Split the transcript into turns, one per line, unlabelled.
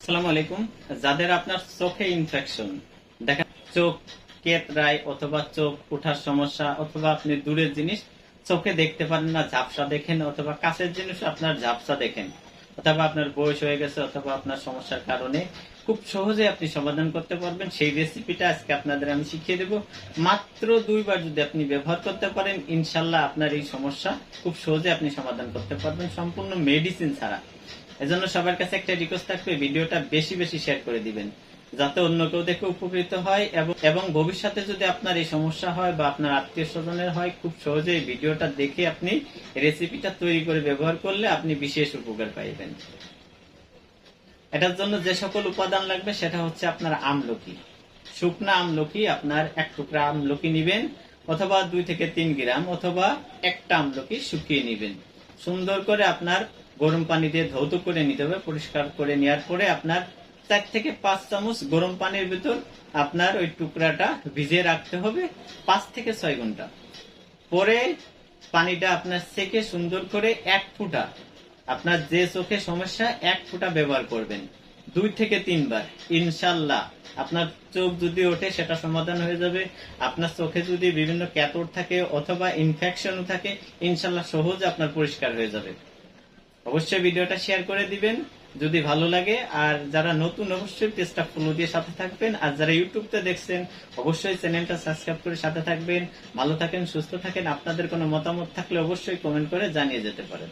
আসসালামু আলাইকুম যাদের আপনার চোখে ইনফেকশন দেখেন, চোখ কেতরায় অথবা চোখ ওঠার সমস্যা অথবা আপনি দূরের জিনিস চোখে দেখতে পারেন না, ঝাপসা দেখেন অথবা কাছের জিনিস আপনার ঝাপসা দেখেন। অথবা আপনার বয়স হয়ে গেছে অথবা আপনার সমস্যার কারণে খুব সহজে আপনি সমাধান করতে পারবেন। সেই রেসিপিটা আজকে আপনাদের আমি শিখিয়ে দেব। মাত্র দুইবার যদি আপনি ব্যবহার করতে পারেন ইনশাল্লাহ আপনার এই সমস্যা খুব সহজে আপনি সমাধান করতে পারবেন। সম্পূর্ণ মেডিসিন ছাড়া। এজন্য সবার কাছে একটা রিকোয়েস্ট থাকবে, ভিডিওটা বেশি বেশি শেয়ার করে দিবেন, যাতে অন্য কেউ দেখে উপকৃত হয় এবং ভবিষ্যতে যদি আপনার এই সমস্যা হয় বা আপনার আত্মীয় স্বজনের হয়, খুব সহজে এই ভিডিওটা দেখে আপনি রেসিপিটা তৈরি করে ব্যবহার করলে আপনি বিশেষ উপকার পাইবেন। এটার জন্য যে সকল উপাদান লাগবে, সেটা হচ্ছে আপনার আমলকি। শুকনা আমলকি, আপনার এক টুকরা আমলকি নিবেন, অথবা দুই থেকে তিন গ্রাম, অথবা একটা আমলকি শুকিয়ে নিবেন। সুন্দর করে আপনার গরম পানি দিয়ে ধৌত করে নিতে হবে, পরিষ্কার করে নেওয়ার পরে আপনার চার থেকে পাঁচ চামচ গরম পানির ভিতর আপনার ওই টুকরাটা ভিজিয়ে রাখতে হবে পাঁচ থেকে ছয় ঘণ্টা। পরে পানিটা আপনার সেকে সুন্দর করে এক ফুটা, আপনার যে চোখে সমস্যা, এক ফুটা ব্যবহার করবেন। দুই থেকে তিনবার, ইনশাল্লাহ। আপনার চোখ যদি ওঠে, সেটা সমাধান হয়ে যাবে। আপনার চোখে যদি বিভিন্ন ক্যাতর থাকে অথবা ইনফেকশন থাকে, ইনশাল্লাহ সহজ আপনার পরিষ্কার হয়ে যাবে। অবশ্যই ভিডিওটা শেয়ার করে দিবেন, যদি ভালো লাগে। আর যারা নতুন, অবশ্যই পেজটা ফলো দিয়ে সাথে থাকবেন। আর যারা ইউটিউবতে দেখছেন, অবশ্যই চ্যানেলটা সাবস্ক্রাইব করে সাথে থাকবেন। ভালো থাকেন, সুস্থ থাকেন। আপনাদের কোনো মতামত থাকলে অবশ্যই কমেন্ট করে জানিয়ে যেতে পারেন।